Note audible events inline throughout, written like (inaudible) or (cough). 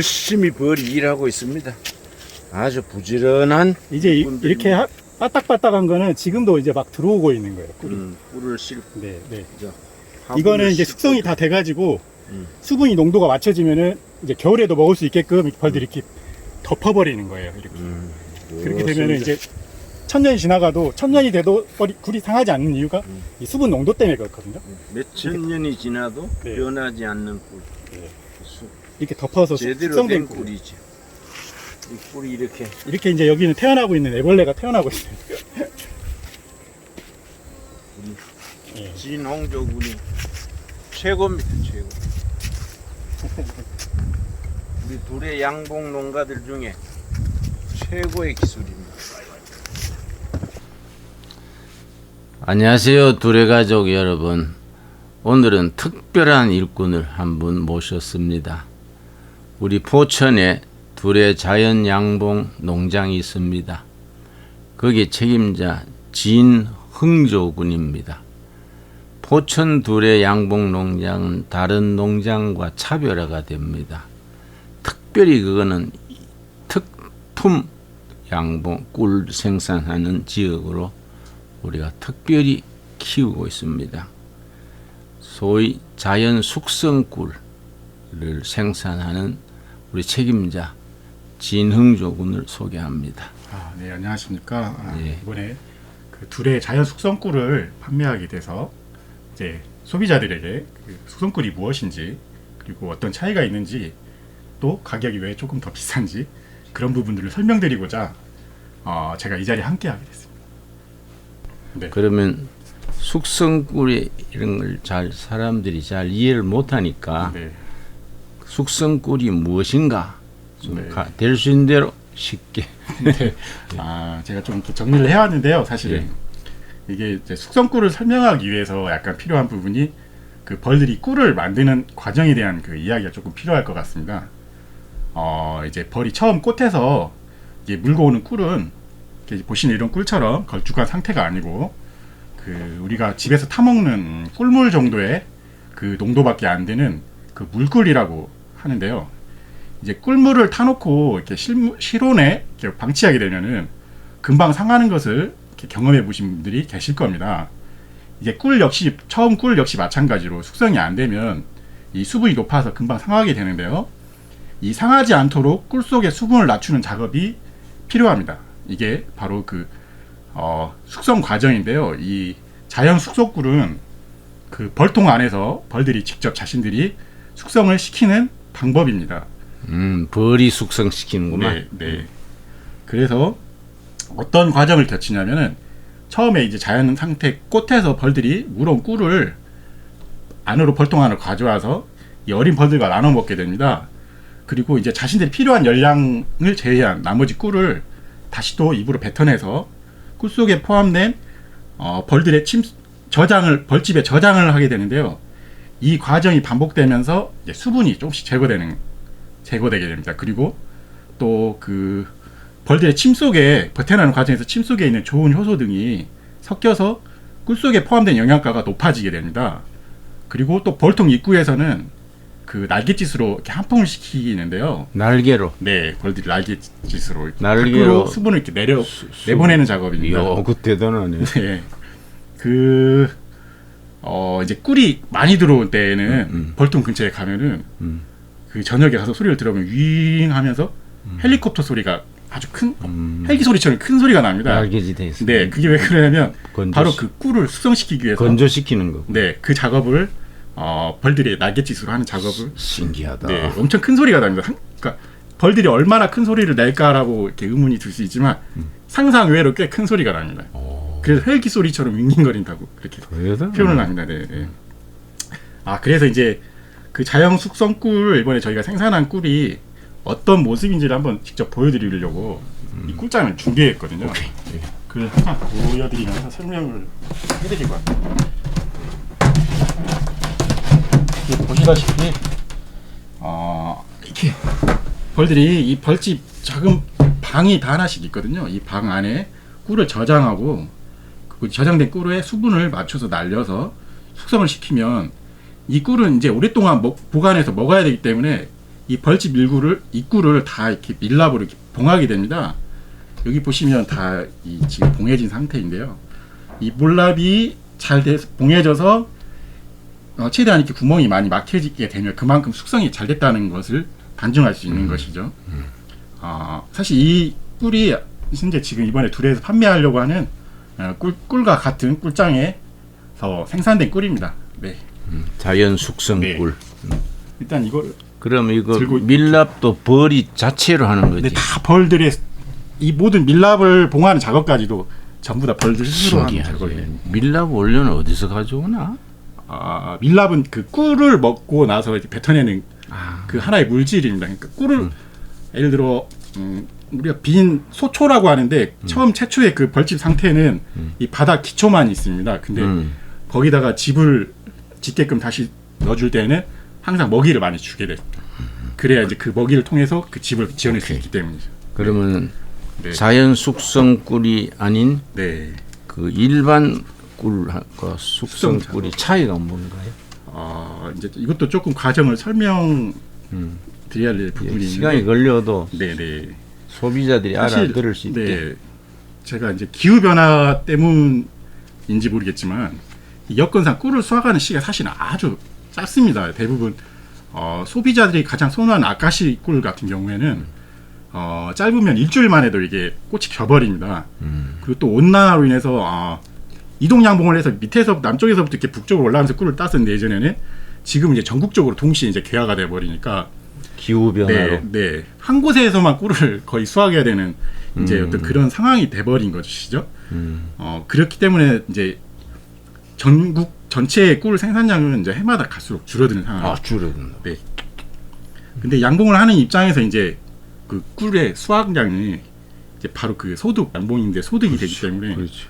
열심히 벌이 일하고 있습니다. 아주 부지런한 이제 이, 분들이 렇게 하- 바딱바딱한 거는 지금도 이제 막 들어오고 있는 거예요. 꿀이. 음, 꿀을 싣고 네, 네. 화분을 이거는 이제 숙성이 다 돼가지고 음. 수분이 농도가 맞춰지면은 이제 겨울에도 먹을 수 있게끔 이 벌들이 이렇게 덮어버리는 거예요. 이렇게. 음, 그렇게 그렇습니다. 되면은 이제 천 년이 지나가도 천 년이 돼도 꿀이, 꿀이 상하지 않는 이유가 음. 이 수분 농도 때문에 그렇거든요. 몇천 년이 지나도 네. 변하지 않는 꿀. 네. 수- 이렇게 덮어서 수- 제대로 숙성된 된 꿀. 꿀이지. 이 꿀이 이렇게 이렇게 이제 여기는 태어나고 있는 애벌레가 태어나고 있어요. 예. 진홍조 꿀이 최고입니다. 최고. 우리 둘의 양봉 농가들 중에 최고의 기술입니다. 안녕하세요, 두레 가족 여러분. 오늘은 특별한 일꾼을 한 분 모셨습니다. 우리 포천에 두레 자연 양봉 농장이 있습니다. 거기 책임자 진흥조 군입니다. 포천 두레 양봉 농장은 다른 농장과 차별화가 됩니다. 특별히 그거는 특품 양봉 꿀 생산하는 지역으로 우리가 특별히 키우고 있습니다. 소위 자연 숙성 꿀을 생산하는 우리 책임자 진흥조 군을 소개합니다. 아, 네, 안녕하십니까. 아, 예. 이번에 그 둘의 자연 숙성꿀을 판매하게 돼서 이제 소비자들에게 그 숙성꿀이 무엇인지 그리고 어떤 차이가 있는지 또 가격이 왜 조금 더 비싼지 그런 부분들을 설명드리고자 어, 제가 이 자리에 함께하게 됐습니다. 네. 그러면 숙성 꿀이 이런 걸 잘 사람들이 잘 이해를 못하니까 네. 숙성 꿀이 무엇인가 네. 될수 있는 대로 쉽게 (laughs) 네. 아, 제가 좀 정리를 해왔는데요. 사실은 예. 이게 이제 숙성꿀을 설명하기 위해서 약간 필요한 부분이 그 벌들이 꿀을 만드는 과정에 대한 그 이야기가 조금 필요할 것 같습니다. 어, 이제 벌이 처음 꽃에서 이게 물고 오는 꿀은 보시는 이런 꿀처럼 걸쭉한 상태가 아니고 그 우리가 집에서 타 먹는 꿀물 정도의 그 농도밖에 안 되는 그 물꿀이라고 하는데요. 이제 꿀물을 타놓고 이렇게 실, 실온에 이렇게 방치하게 되면은 금방 상하는 것을 경험해 보신 분들이 계실 겁니다. 이제 꿀 역시 처음 꿀 역시 마찬가지로 숙성이 안 되면 이 수분이 높아서 금방 상하게 되는데요. 이 상하지 않도록 꿀 속의 수분을 낮추는 작업이 필요합니다. 이게 바로 그 어, 숙성 과정인데요. 이 자연 숙성꿀은 그 벌통 안에서 벌들이 직접 자신들이 숙성을 시키는 방법입니다. 음, 벌이 숙성시키는구만. 네, 네. 그래서 어떤 과정을 거치냐면은 처음에 이제 자연 상태 꽃에서 벌들이 물온 꿀을 안으로 벌통 안으로 가져와서 이 어린 벌들과 나눠 먹게 됩니다. 그리고 이제 자신들이 필요한 열량을 제외한 나머지 꿀을 다시 또 입으로 뱉어내서 꿀 속에 포함된 어, 벌들의 침 저장을 벌집에 저장을 하게 되는데요. 이 과정이 반복되면서 수분이 조금씩 제거되는 제거되게 됩니다. 그리고 또 그 벌들의 침 속에 버텨나는 과정에서 침 속에 있는 좋은 효소 등이 섞여서 꿀 속에 포함된 영양가가 높아지게 됩니다. 그리고 또 벌통 입구에서는 그 날갯짓으로 이렇게 한풍을 시키는데요. 날개로. 네, 벌들이 날갯짓으로 날개로 수분을 이렇게 내려 내보내는 작업입니다. 이야, 그 대단하네. 네. 그, 어, 이제 꿀이 많이 들어올 때에는 음. 벌통 근처에 가면은 음. 그 저녁에 가서 소리를 들어보면 윙 하면서 헬리콥터 소리가 아주 큰, 음. 헬기 소리처럼 큰 소리가 납니다. 날개지 돼 있어. 네, 그게 왜 그러냐면 건조, 바로 그 꿀을 숙성시키기 위해서 건조시키는 거. 네, 그 작업을 어, 벌들이 날갯짓으로 하는 작업을 신기하다. 네, 엄청 큰 소리가 납니다. 한- 그러니까 벌들이 얼마나 큰 소리를 낼까라고 이렇게 의문이 들 수 있지만 상상 외로 꽤 큰 소리가 납니다. 오, 그래서 헬기 소리처럼 윙윙거린다고 그렇게 대단하네. 표현을 합니다. 네, 네. 아 그래서 이제 그 자연 숙성 꿀 이번에 저희가 생산한 꿀이 어떤 모습인지를 한번 직접 보여드리려고 이 꿀장을 준비했거든요. 네. 그걸 하나 보여드리면서 설명을 해드리고 할게요. 보시다시피 어, 이렇게 벌들이 이 벌집 작은 방이 다 하나씩 있거든요. 이 방 안에 꿀을 저장하고 그 저장된 꿀에 수분을 맞춰서 날려서 숙성을 시키면 이 꿀은 이제 오랫동안 먹- 보관해서 먹어야 되기 때문에 이 벌집 일구를 입구를 다 이렇게 밀랍으로 이렇게 봉하게 됩니다. 여기 보시면 다 이 지금 봉해진 상태인데요. 이 몰랍이 잘 돼서 봉해져서 어, 최대한 이렇게 구멍이 많이 막혀지게 되면 그만큼 숙성이 잘 됐다는 것을 단정할 수 있는 것이죠. 어, 사실 이 꿀이 현재 지금 이번에 둘에서 판매하려고 하는 어, 꿀, 꿀과 같은 꿀장에서 생산된 꿀입니다. 네. 자연 숙성 네. 꿀. 일단 이걸 그럼 이거 들고 밀랍도 벌이 자체로 하는 거지. 근데 다 벌들의 이 모든 밀랍을 봉하는 작업까지도 전부 다 벌들 스스로 하는. 작업이에요. 밀랍 원료는 어디서 가져오나? 아, 밀랍은 그 꿀을 먹고 나서 이제 뱉어내는 아. 그 하나의 물질입니다. 그러니까 꿀을 예를 들어 음, 우리가 빈 소초라고 하는데 처음 최초의 그 벌집 상태는 이 바닥 기초만 있습니다. 근데 음. 거기다가 집을 짓게끔 다시 넣어줄 때는 항상 먹이를 많이 주게 돼요. 그래야 이제 그 먹이를 통해서 그 집을 지어낼 수 있기 때문이죠. 그러면 네. 자연 숙성 꿀이 아닌 네. 그 일반 꿀과 숙성 숙성 꿀이 차이가 뭔가요? 어, 이제 이것도 조금 과정을 설명 음. 드려야 될 부분이 시간이 있는데 걸려도 네네 소비자들이 알아들을 수 있게. 네, 제가 이제 기후 변화 때문인지 모르겠지만 이 여건상 꿀을 수확하는 시기가 사실은 아주 짧습니다. 대부분 어, 소비자들이 가장 선호하는 아카시 꿀 같은 경우에는 어, 짧으면 일주일 만에도 이게 꽃이 져버립니다. 음. 그리고 또 온난화로 인해서 어, 이동 양봉을 해서 밑에서 남쪽에서부터 이렇게 북쪽으로 올라가면서 꿀을 땄었는데 예전에는 지금 이제 전국적으로 동시에 이제 개화가 돼 버리니까 기후 변화로. 네, 네. 한 곳에서만 꿀을 거의 수확해야 되는 이제 음. 어떤 그런 상황이 돼버린 것이죠. 음. 어 그렇기 때문에 이제 전국 전체의 꿀 생산량은 이제 해마다 갈수록 줄어드는 상황. 아 줄어든다. 근데 양봉을 하는 입장에서 이제 그 꿀의 수확량이 이제 바로 그 소득 양봉인데 소득이 되기 때문에 그렇죠.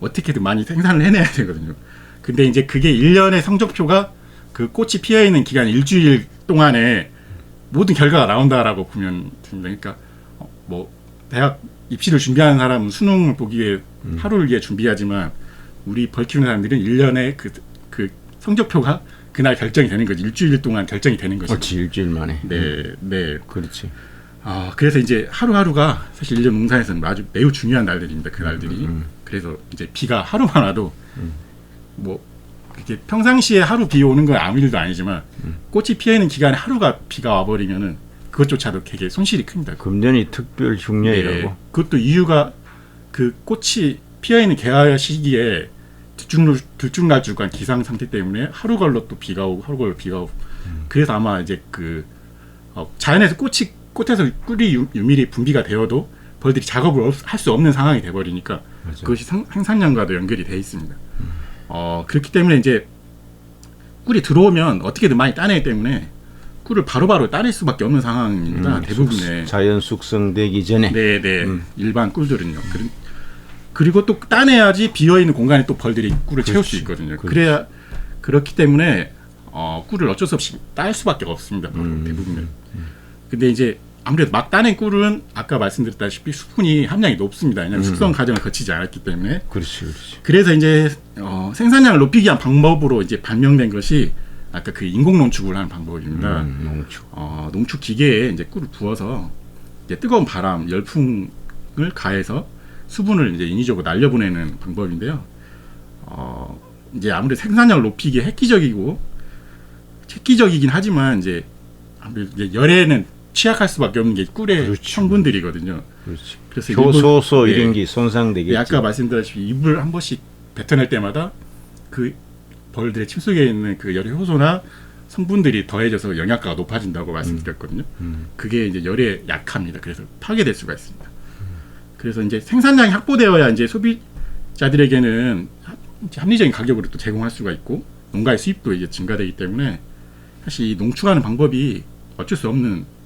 어떻게든 많이 생산을 해내야 되거든요. 근데 이제 그게 1년의 성적표가 그 꽃이 피어 있는 기간 일주일 동안에 모든 결과가 나온다라고 보면 됩니다. 그러니까 어, 뭐 대학 입시를 준비하는 사람은 수능을 보기 위해 하루를 위해 준비하지만 우리 벌 키우는 사람들은 1년의 그, 그 성적표가 그날 결정이 되는 거지. 일주일 동안 결정이 되는 거죠. 그렇지 일주일 만에. 네, 네. 그렇지. 아, 그래서 이제 하루하루가 사실 일년 농사에서는 아주 매우 중요한 날들입니다. 그 날들이. 음. 그래서 이제 비가 하루만 와도 뭐 이렇게 평상시에 하루 비 오는 건 아무 일도 아니지만 음. 꽃이 피어 있는 기간에 하루가 비가 와버리면은 그것조차도 되게 손실이 큽니다. 금년이 특별 흉년이라고. 그것도 이유가 그 꽃이 피어 있는 개화 시기에 들쭉 들쭉날쭉한 기상 상태 때문에 하루 걸러 또 비가 오고 하루 걸러 비가 오고 그래서 아마 이제 그 어, 자연에서 꽃이 꽃에서 꿀이 유, 유밀히 분비가 되어도 벌들이 작업을 할 수 없는 상황이 돼버리니까 맞아. 그것이 상, 생산량과도 연결이 돼 있습니다. 어 그렇기 때문에 이제 꿀이 들어오면 어떻게든 많이 따내기 때문에 꿀을 바로바로 따낼 수밖에 없는 상황입니다. 음, 대부분의 자연 숙성되기 전에. 네, 네. 음. 일반 꿀들은요. 그리- 그리고 또 따내야지 비어 있는 공간에 또 벌들이 꿀을 채울 수 그렇지. 있거든요. 그렇지. 그래야 그렇기 때문에 어, 꿀을 어쩔 수 없이 딸 수밖에 없습니다. 음. 대부분은. 근데 이제 아무래도 막 따낸 꿀은 아까 말씀드렸다시피 수분이 함량이 높습니다. 음. 왜냐하면 숙성 과정을 거치지 않았기 때문에. 그렇지, 그렇지. 그래서 이제 어, 생산량을 높이기 위한 방법으로 이제 발명된 것이 아까 그 인공 농축을 하는 방법입니다. 음, 농축. 어, 농축 기계에 이제 꿀을 부어서 이제 뜨거운 바람, 열풍을 가해서 수분을 이제 인위적으로 날려보내는 방법인데요. 어, 이제 아무래도 생산량을 높이기에 획기적이고 획기적이긴 하지만 이제 아무래도 이제 열에는 취약할 수밖에 없는 게 꿀의 그렇지. 성분들이거든요. 그렇지. 그래서 효소소 네. 이런 게 손상되겠지. 예, 아까 말씀드렸다시피 입을 한 번씩 뱉어낼 때마다 그 벌들의 침 속에 있는 그 열의 효소나 성분들이 더해져서 영양가가 높아진다고 말씀드렸거든요. 음. 그게 이제 열에 약합니다. 그래서 파괴될 수가 있습니다. 그래서 이제 생산량이 확보되어야 이제 소비자들에게는 합리적인 가격으로 또 제공할 수가 있고 농가의 수입도 이제 증가되기 때문에 사실 이 농축하는 방법이 어쩔 수 없는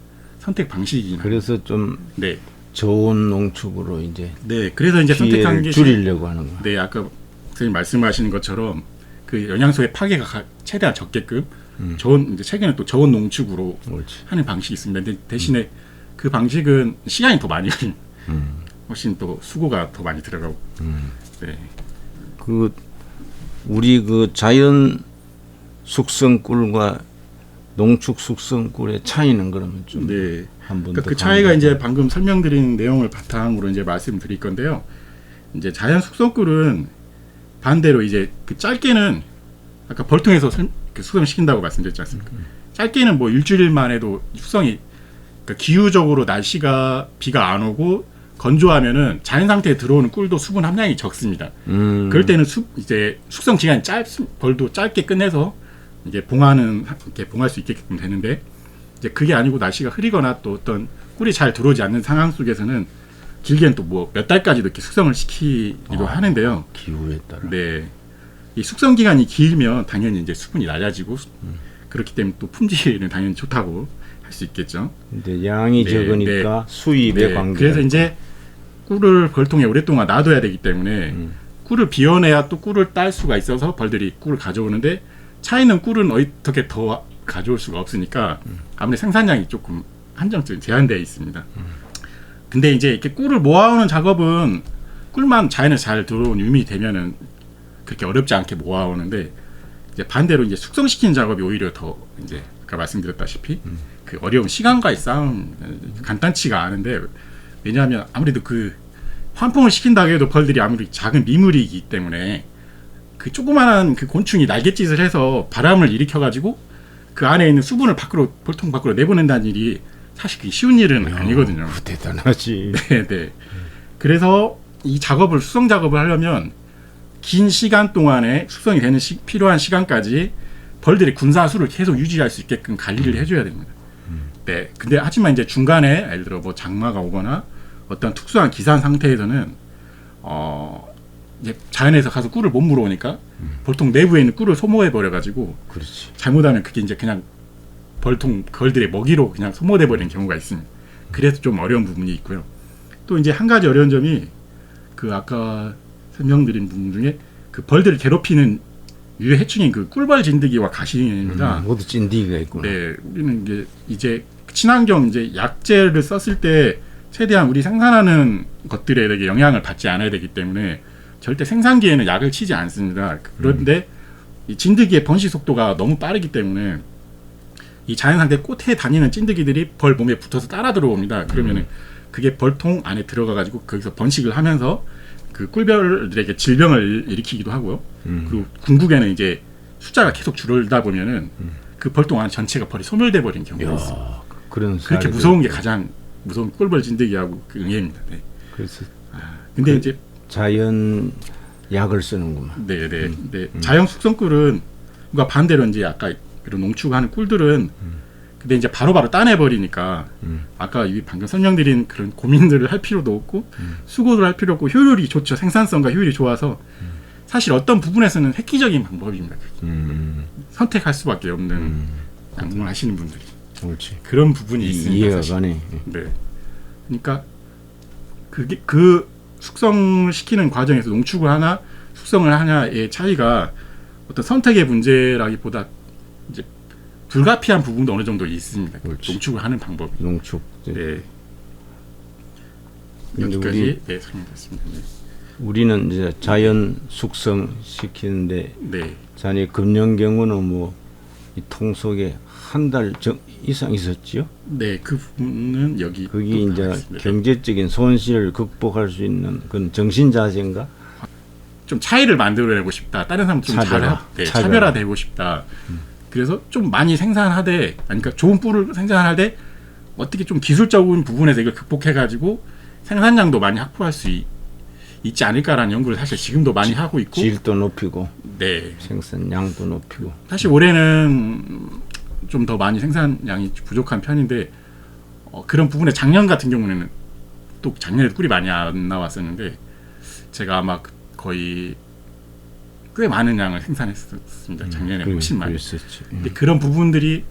선택 방식이긴 합니다. 그래서 좀 네, 좋은 농축으로 이제 네. 그래서 이제 선택한 게 줄이려고 하는 거야. 네, 아까 선생님 말씀하시는 것처럼 그 영양소의 파괴가 가- 최대한 적게끔 음. 저온 이제 최근에 또 저온 농축으로 옳지. 하는 방식이 있습니다. 근데 대신에 그 방식은 시간이 더 많이 음. 훨씬 또 수고가 더 많이 들어가고 음. 네. 그 우리 그 자연 숙성 꿀과 농축 숙성 꿀의 차이는 그러면 좀 네. 한번 그러니까 그 차이가 이제 방금 설명드린 내용을 바탕으로 이제 말씀드릴 건데요. 이제 자연 숙성 꿀은 반대로 이제 그 짧게는 아까 벌통에서 설- 그 숙성시킨다고 말씀드렸지 않습니까? 짧게는 뭐 일주일만 해도 숙성이 그러니까 기후적으로 날씨가 비가 안 오고 건조하면은 자연 상태에 들어오는 꿀도 수분 함량이 적습니다. 음, 그럴 때는 수, 이제 숙성 기간이 짧 벌도 짧게 끝내서 이제 봉하는 이렇게 봉할 수 있게끔 되는데 이제 그게 아니고 날씨가 흐리거나 또 어떤 꿀이 잘 들어오지 않는 상황 속에서는 길게는 또 뭐 몇 달까지도 이렇게 숙성을 시키기도 아. 하는데요. 기후에 따라 네. 이 숙성 기간이 길면 당연히 이제 수분이 낮아지고 그렇기 때문에 또 품질은 당연히 좋다고 할 수 있겠죠. 근데 양이 네, 적으니까 수입에 네, 관계 그래서 이제 꿀을 벌통에 오랫동안 놔둬야 되기 때문에 음. 꿀을 비워내야 또 꿀을 딸 수가 있어서 벌들이 꿀을 가져오는데 차이는 꿀은 어떻게 더 가져올 수가 없으니까 아무래도 생산량이 조금 한정적인 제한되어 있습니다. 근데 이제 이렇게 꿀을 모아오는 작업은 꿀만 자연에 잘 들어온 유미 되면은 그렇게 어렵지 않게 모아오는데 이제 반대로 이제 숙성시키는 작업이 오히려 더 이제 아까 말씀드렸다시피 그 어려운 시간과의 싸움 간단치가 않은데 왜냐하면 아무래도 그 환풍을 시킨다고 해도 벌들이 아무리 작은 미물이기 때문에 그 조그마한 그 곤충이 날갯짓을 해서 바람을 일으켜 가지고 그 안에 있는 수분을 밖으로 볼통 밖으로 내보낸다는 일이 사실 그게 쉬운 일은 아니거든요. 그 대단하지. (laughs) 네, 네. 그래서 이 작업을 수성 작업을 하려면 긴 시간 동안에 숙성이 되는 시, 필요한 시간까지 벌들의 군사 수를 계속 유지할 수 있게끔 관리를 해줘야 됩니다. 네. 근데 하지만 이제 중간에 예를 들어 뭐 장마가 오거나 어떤 특수한 기산 상태에서는 어 이제 자연에서 가서 꿀을 못 물어오니까 보통 내부에 있는 꿀을 소모해 버려 가지고 그렇지. 잘못하면 그게 이제 그냥 벌통 걸들의 먹이로 그냥 소모돼 버리는 경우가 있습니다. 그래서 좀 어려운 부분이 있고요. 또 이제 한 가지 어려운 점이 그 아까 설명드린 부분 중에 그 벌들을 괴롭히는 유해 해충인 그 꿀벌 진드기와 가시입니다. 음, 모두 찐디가 있구나. 네, 우리는 이제 이제 친환경 이제 약재를 썼을 때 최대한 우리 생산하는 것들에 되게 영향을 받지 않아야 되기 때문에 절대 생산기에는 약을 치지 않습니다. 그런데 이 진드기의 번식 속도가 너무 빠르기 때문에 이 자연 상태 꽃에 다니는 찐드기들이 벌 몸에 붙어서 따라 들어옵니다. 그러면은 그게 벌통 안에 들어가 가지고 거기서 번식을 하면서 그 꿀벌들에게 질병을 일으키기도 하고요. 음. 그리고 궁극에는 이제 숫자가 계속 줄어들다 보면은 그 벌통 안 전체가 벌이 소멸돼 버린 경우가 있습니다. 야, 그런 그렇게. 무서운 게 가장 무서운 꿀벌 진드기하고 그 응애입니다. 네. 그래서 근데 그- 이제 자연 약을 쓰는구만. 네, 네, 네. 자연 숙성 꿀은 그러니까 반대로 이제 아까 이런 농축하는 꿀들은 근데 이제 바로바로 따내 버리니까 음. 아까 이 방금 설명드린 그런 고민들을 할 필요도 없고 수고를 할 필요 없고 효율이 좋죠. 생산성과 효율이 좋아서 사실 어떤 부분에서는 획기적인 방법입니다. 음, 선택할 수밖에 없는 음, 양봉을 하시는 분들이 옳지. 그런 부분이 있습니다. 이해가. 가네. 네. 그러니까 그게 그 숙성을 시키는 과정에서 농축을 하나 숙성을 하냐의 차이가 어떤 선택의 문제라기보다 이제 불가피한 부분도 어느 정도 있습니다. 그렇지. 농축을 하는 방법이. 농축. 네. 근데 여기까지 우리 네, 설명드렸습니다. 네. 우리는 이제 자연 숙성 시키는데 네. 자네 금년 경우는 뭐 이 통 속에 한 달 이상 있었지요. 네, 그 부분은 여기 그게 또 이제 하겠습니다. 경제적인 손실을 극복할 수 있는 그런 정신 자세인가? 좀 차이를 만들어내고 싶다. 다른 사람 좀 차별화. 잘, 네, 차별화. 차별화되고 싶다. 그래서 좀 많이 생산하되, 그러니까 좋은 뿔을 생산하되 어떻게 좀 기술적인 부분에서 이걸 극복해가지고 생산량도 많이 확보할 수 있, 있지 않을까라는 연구를 사실 지금도 많이 하고 있고, 질도 높이고 네, 생산량도 높이고. 사실 올해는 좀 더 많이 생산량이 부족한 편인데 어, 그런 부분에 작년 같은 경우는 또 작년에 꿀이 많이 안 나왔었는데 제가 아마 그- 거의 꽤 많은 양을 생산했었습니다. 작년에 그래, 훨씬 많이. 그랬었지. 근데 그런 부분들이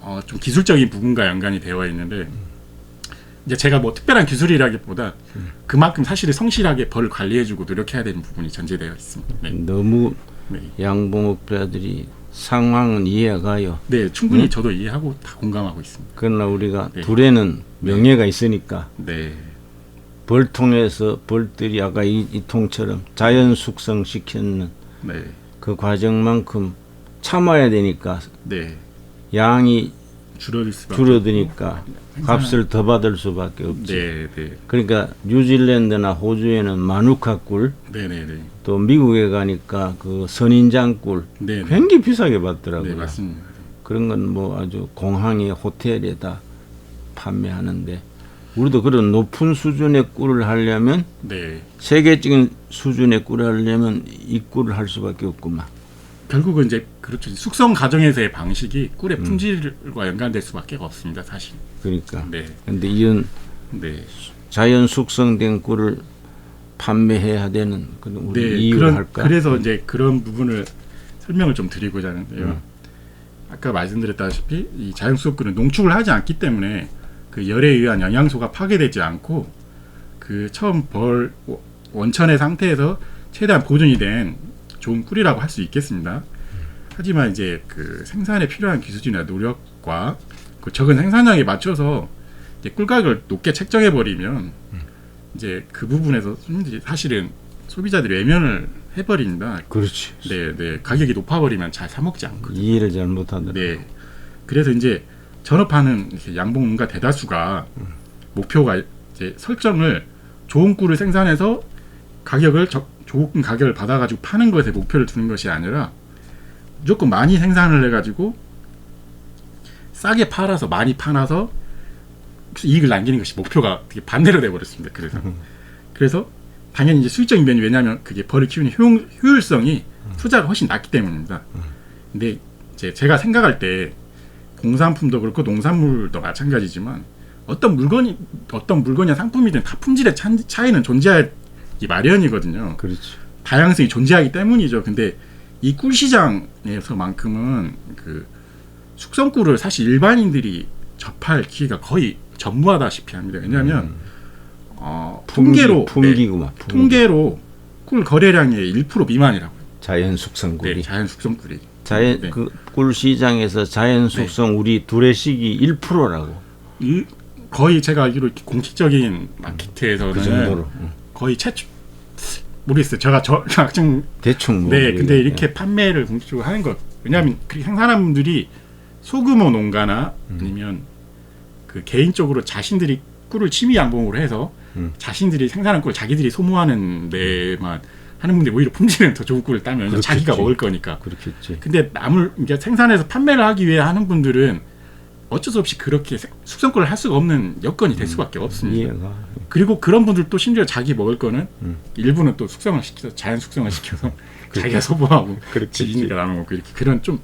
어, 좀 기술적인 부분과 연관이 되어 있는데 이제 제가 뭐 특별한 기술이라기보다 그만큼 사실 성실하게 벌을 관리해주고 노력해야 되는 부분이 전제되어 있습니다. 네, 너무 네. 양봉업자들이 상황은 이해가요. 네, 충분히 저도 이해하고 다 공감하고 있습니다. 그러나 우리가 네. 둘에는 명예가 있으니까 네, 벌통에서 벌들이 아까 이, 이 통처럼 자연 숙성 시켰는 네, 그 과정만큼 참아야 되니까 네, 양이 줄어들 수밖에. 줄어드니까 값을 더 받을 수밖에 없지. 네, 네, 그러니까 뉴질랜드나 호주에는 마누카 꿀, 네, 네, 네, 또 미국에 가니까 그 선인장 꿀 네, 네, 굉장히 비싸게 받더라고요. 네, 맞습니다. 그런 건 뭐 아주 공항에 호텔에다 판매하는데 우리도 그런 높은 수준의 꿀을 하려면 네, 세계적인 수준의 꿀을 하려면 이 꿀을 할 수밖에 없구만. 결국은 이제 그렇죠. 숙성 과정에서의 방식이 음. 꿀의 품질과 연관될 수밖에 없습니다, 사실. 그러니까. 네, 근데 이런 네, 자연 숙성된 꿀을 판매해야 되는 그런 우리 네. 이유를 그런 할까? 그래서 이제 그런 부분을 설명을 좀 드리고자 하는데요. 음. 아까 말씀드렸다시피 이 자연수소꿀은 농축을 하지 않기 때문에 그 열에 의한 영양소가 파괴되지 않고 그 처음 벌 원천의 상태에서 최대한 보존이 된 좋은 꿀이라고 할 수 있겠습니다. 하지만 이제 그 생산에 필요한 기술이나 노력과 그 적은 생산량에 맞춰서 이제 꿀 가격을 높게 책정해 버리면 이제 그 부분에서 사실은 소비자들이 외면을 해버린다. 그렇지. 네, 네. 가격이 높아버리면 잘 사 먹지 않거든요. 이해를 잘못하더라. 네. 그래서 이제 전업하는 양봉가 대다수가 목표가 이제 설정을 좋은 꿀을 생산해서 가격을 저, 좋은 가격을 받아가지고 파는 것에 목표를 두는 것이 아니라 무조건 많이 생산을 해가지고 싸게 팔아서 많이 팔아서 이익을 남기는 것이 목표가 되게 반대로 돼버렸습니다. 그래서 그래서 당연히 이제 수익적인 면이 왜냐하면 그게 벌을 키우는 효용, 효율성이 투자가 훨씬 낮기 때문입니다. 근데 이제 제가 생각할 때 공산품도 그렇고 농산물도 마찬가지지만 어떤 물건이 어떤 물건이나 상품이든 다 품질의 차, 차이는 존재하기 마련이거든요. 그렇지. 다양성이 존재하기 때문이죠. 근데 이 꿀 시장에서만큼은 그 숙성 꿀을 사실 일반인들이 접할 기회가 거의 전무하다시피 합니다. 왜냐하면 어, 통계로 음. 품기. 네. 통계로 꿀 거래량의 1% 미만이라고. 자연 숙성 꿀이. 네, 자연 숙성 꿀이. 자연 네. 그꿀 시장에서 자연 숙성 우리 두레식이 1%라고. 이 거의 제가 알기로 공식적인 마케트에서는 그 정도로. 응. 거의 최초 모르겠어요. 제가 저 (laughs) 학생 대충 뭐 네, 우리가, 근데 이렇게 판매를 공식적으로 하는 것 왜냐하면 그 생산한 분들이 소규모 농가나 음. 아니면 그 개인적으로 자신들이 꿀을 취미 양봉으로 해서 음. 자신들이 생산한 꿀 자기들이 소모하는 데만 하는 분들이 오히려 품질은 더 좋은 꿀을 따면 그렇겠지. 자기가 먹을 거니까. 그렇겠지. 근데 남을 이제 생산해서 판매를 하기 위해 하는 분들은 어쩔 수 없이 그렇게 생- 숙성꿀을 할 수가 없는 여건이 될 수밖에 없습니다. 이해가. 그리고 그런 분들도 심지어 자기 먹을 거는 음. 일부는 또 숙성을 시켜서 자연 숙성을 시켜서 (laughs) 자기가 소모하고. 지인이가 나눠 먹고 이렇게 그런 좀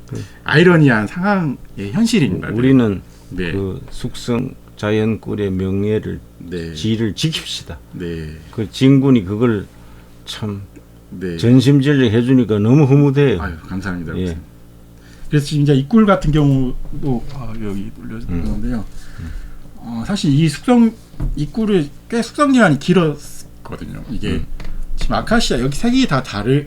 아이러니한 상황의 현실입니다. 네. 우리는 네, 그 숙성 자연 꿀의 명예를 네, 지를 지킵시다. 네, 그 진군이 그걸 참 네. 전심전력 해주니까 너무 흐뭇해요. 아유 감사합니다. 예. 그래서 지금 이제 이꿀 같은 경우도 아, 여기 올려주는데요. 어, 사실 이 숙성 이 꿀을 꽤 숙성 기간이 길었거든요. 이게 지금 아카시아 여기 색이 다 다르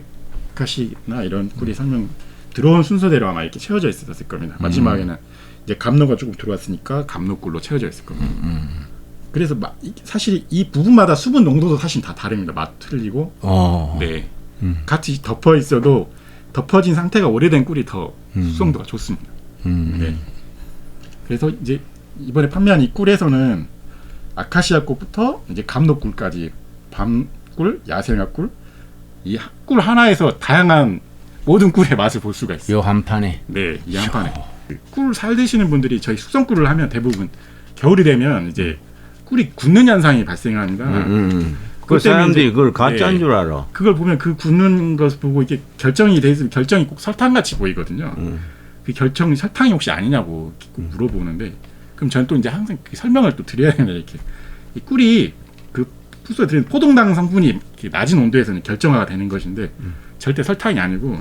아카시나 이런 꿀이 설명 들어온 순서대로 아마 이렇게 채워져 있었을 겁니다. 마지막에는 이제 감로가 조금 들어왔으니까 감로꿀로 채워져 있을 겁니다. 그래서 마- 이- 사실 이 부분마다 수분 농도도 사실 다 다릅니다. 맛 틀리고 어. 네. 음. 같이 덮어 있어도 덮어진 상태가 오래된 꿀이 더 음. 숙성도가 좋습니다. 음. 네. 그래서 이제 이번에 판매한 이 꿀에서는 아카시아 꿀부터 이제 감로꿀까지 밤꿀, 야생화 꿀 이 꿀 하나에서 다양한 모든 꿀의 맛을 볼 수가 있어요. 요 한 판에 네, 이 한 판에 꿀 살 드시는 분들이 저희 숙성 꿀을 하면 대부분 겨울이 되면 이제 꿀이 굳는 현상이 발생합니다. 음, 음, 음. 그 사람들이 그걸 가짜인 네. 줄 알아. 그걸 보면 그 굳는 것을 보고 이게 결정이 돼 있으면 결정이 꼭 설탕 같이 보이거든요. 음. 그 결정이 설탕이 혹시 아니냐고 꼭 물어보는데 그럼 저는 또 이제 항상 그 설명을 또 드려야 되는데 이렇게 이 꿀이 그 풀소에 들은 포동당 성분이 낮은 온도에서는 결정화가 되는 것인데 절대 설탕이 아니고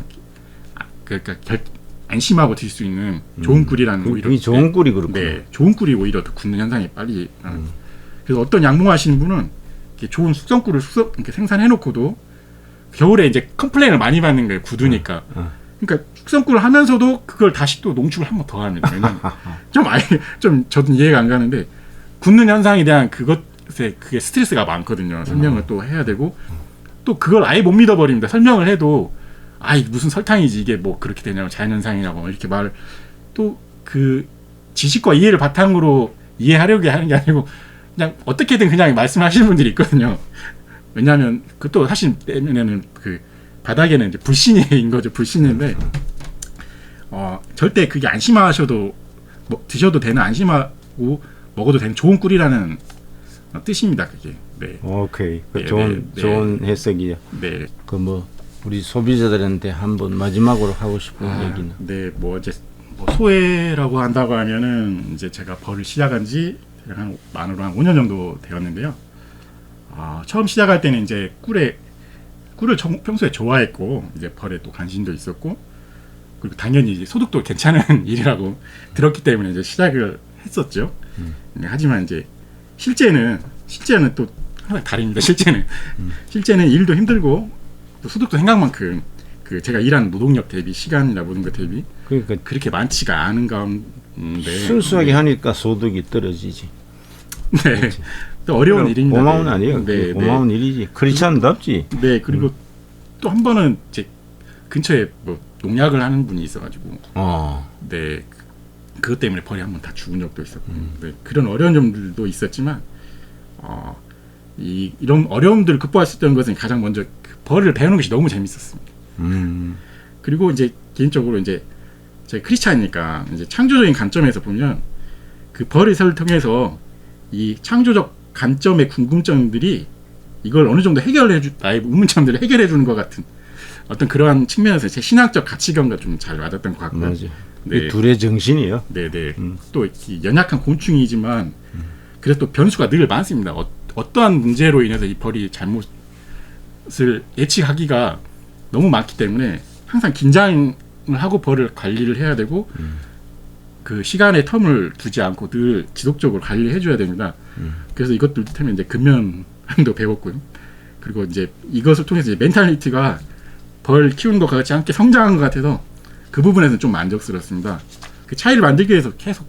아, 그러니까 결, 안심하고 드실 수 있는 좋은 꿀이라는 그, 오히려 이 좋은 꿀이 그렇구나. 네, 좋은 꿀이 오히려 더 굳는 현상이 빨리 일어나는. 그래서 어떤 양봉하시는 분은 이렇게 좋은 숙성꿀을 숙성 이렇게 생산해 놓고도 겨울에 이제 컴플레인을 많이 받는 거예요. 굳으니까. 어. 그러니까 숙성꿀을 하면서도 그걸 다시 또 농축을 한 번 더 합니다. (laughs) 좀 아예 좀 저도 이해가 안 가는데 굳는 현상에 대한 그것에 그게 스트레스가 많거든요. 설명을 또 해야 되고 또 그걸 아예 못 믿어버립니다. 설명을 해도 아 이게 무슨 설탕이지 이게 뭐 그렇게 되냐고 자연현상이냐고 막 이렇게 말을 또 그 지식과 이해를 바탕으로 이해하려고 하는 게 아니고 그냥 어떻게든 그냥 말씀하시는 분들이 있거든요. 왜냐하면 그또 사실 내면에는 그 바닥에는 이제 불신인 거죠. 불신인데 어 절대 그게 안심하셔도 뭐 드셔도 되는 안심하고 먹어도 되는 좋은 꿀이라는 어, 뜻입니다. 그게 네, 오케이. 그 네, 좋은 네, 네. 좋은 해석이야. 네. 그 뭐 우리 소비자들한테 한번 마지막으로 하고 싶은 아, 얘기는. 네, 뭐 이제 뭐 소외라고 한다고 하면은 이제 제가 벌을 시작한 지 한 만으로 한 5년 정도 되었는데요. 아, 처음 시작할 때는 이제 꿀에 꿀을 정- 평소에 좋아했고 이제 벌에 또 관심도 있었고 그리고 당연히 이제 소득도 괜찮은 (laughs) 일이라고 들었기 때문에 이제 시작을 했었죠. 네, 하지만 이제 실제는 실제는 또 항상 다릅니다. 실제는 실제는 일도 힘들고 또 소득도 생각만큼 그 제가 일하는 노동력 대비 시간이나 모든 것 대비 그러니까 그렇게 많지가 않은 가운데 순수하게 하니까 소득이 떨어지지. (laughs) 네. 또 어려운 일입니다. 고마운 네. 아니에요. 네, 그 고마운 일이지. 그렇지 않답지. 네. 네, 그리고 또한 번은 제 근처에 뭐 농약을 하는 분이 있어가지고 어. 네 그- 그것 때문에 벌이 한 번 다 죽은 적도 있었고 네, 그런 어려운 점들도 있었지만 어, 이 이런 어려움들을 극복할 수 있던 것은 가장 먼저 그 벌을 배우는 것이 너무 재밌었습니다. 음. 그리고 이제 개인적으로 이제 제가 크리스찬이니까 이제 창조적인 관점에서 보면 그 벌의설을 통해서 이 창조적 관점의 궁금점들이 이걸 어느 정도 해결해 주 나의 의문점들을 해결해 주는 것 같은 어떤 그러한 측면에서 제 신학적 가치관과 좀 잘 맞았던 것 같고요. 맞아. 네. 이 둘의 정신이요. 네네. 음. 또이 연약한 곤충이지만 그래서 또 변수가 늘 많습니다. 어, 어떠한 문제로 인해서 이 벌이 잘못을 예측하기가 너무 많기 때문에 항상 긴장을 하고 벌을 관리를 해야 되고 그 시간의 텀을 두지 않고 늘 지속적으로 관리해 줘야 됩니다. 그래서 이것들 때문에 이제 근면도 (laughs) 배웠고요. 그리고 이제 이것을 통해서 이제 멘탈리티가 벌 키우는 것과 같이 함께 성장한 것 같아서 그 부분에서는 좀 만족스럽습니다. 그 차이를 만들기 위해서 계속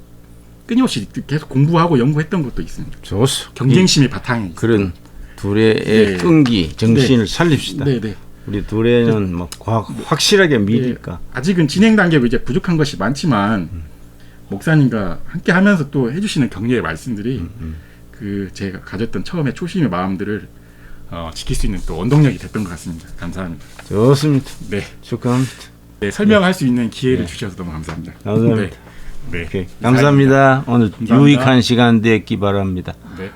끊임없이 계속 공부하고 연구했던 것도 있습니다. 좋소. 경쟁심의 바탕에 이- 그런 둘의 네. 끈기, 정신을 살립시다. 네 네. 우리 둘에는 뭐 과학 확실하게 믿으니까. 아직은 진행 단계로 이제 부족한 것이 많지만 목사님과 함께 하면서 또 해주시는 격려의 말씀들이 그 제가 가졌던 처음에 초심의 마음들을 어, 지킬 수 있는 또 원동력이 됐던 것 같습니다. 감사합니다. 좋습니다. 네, 축하합니다. 네 설명할 수 있는 기회를 주셔서 너무 감사합니다. 감사합니다. 네, 네. 감사합니다. 오늘 감사합니다. 유익한 시간 되었기 바랍니다. 네.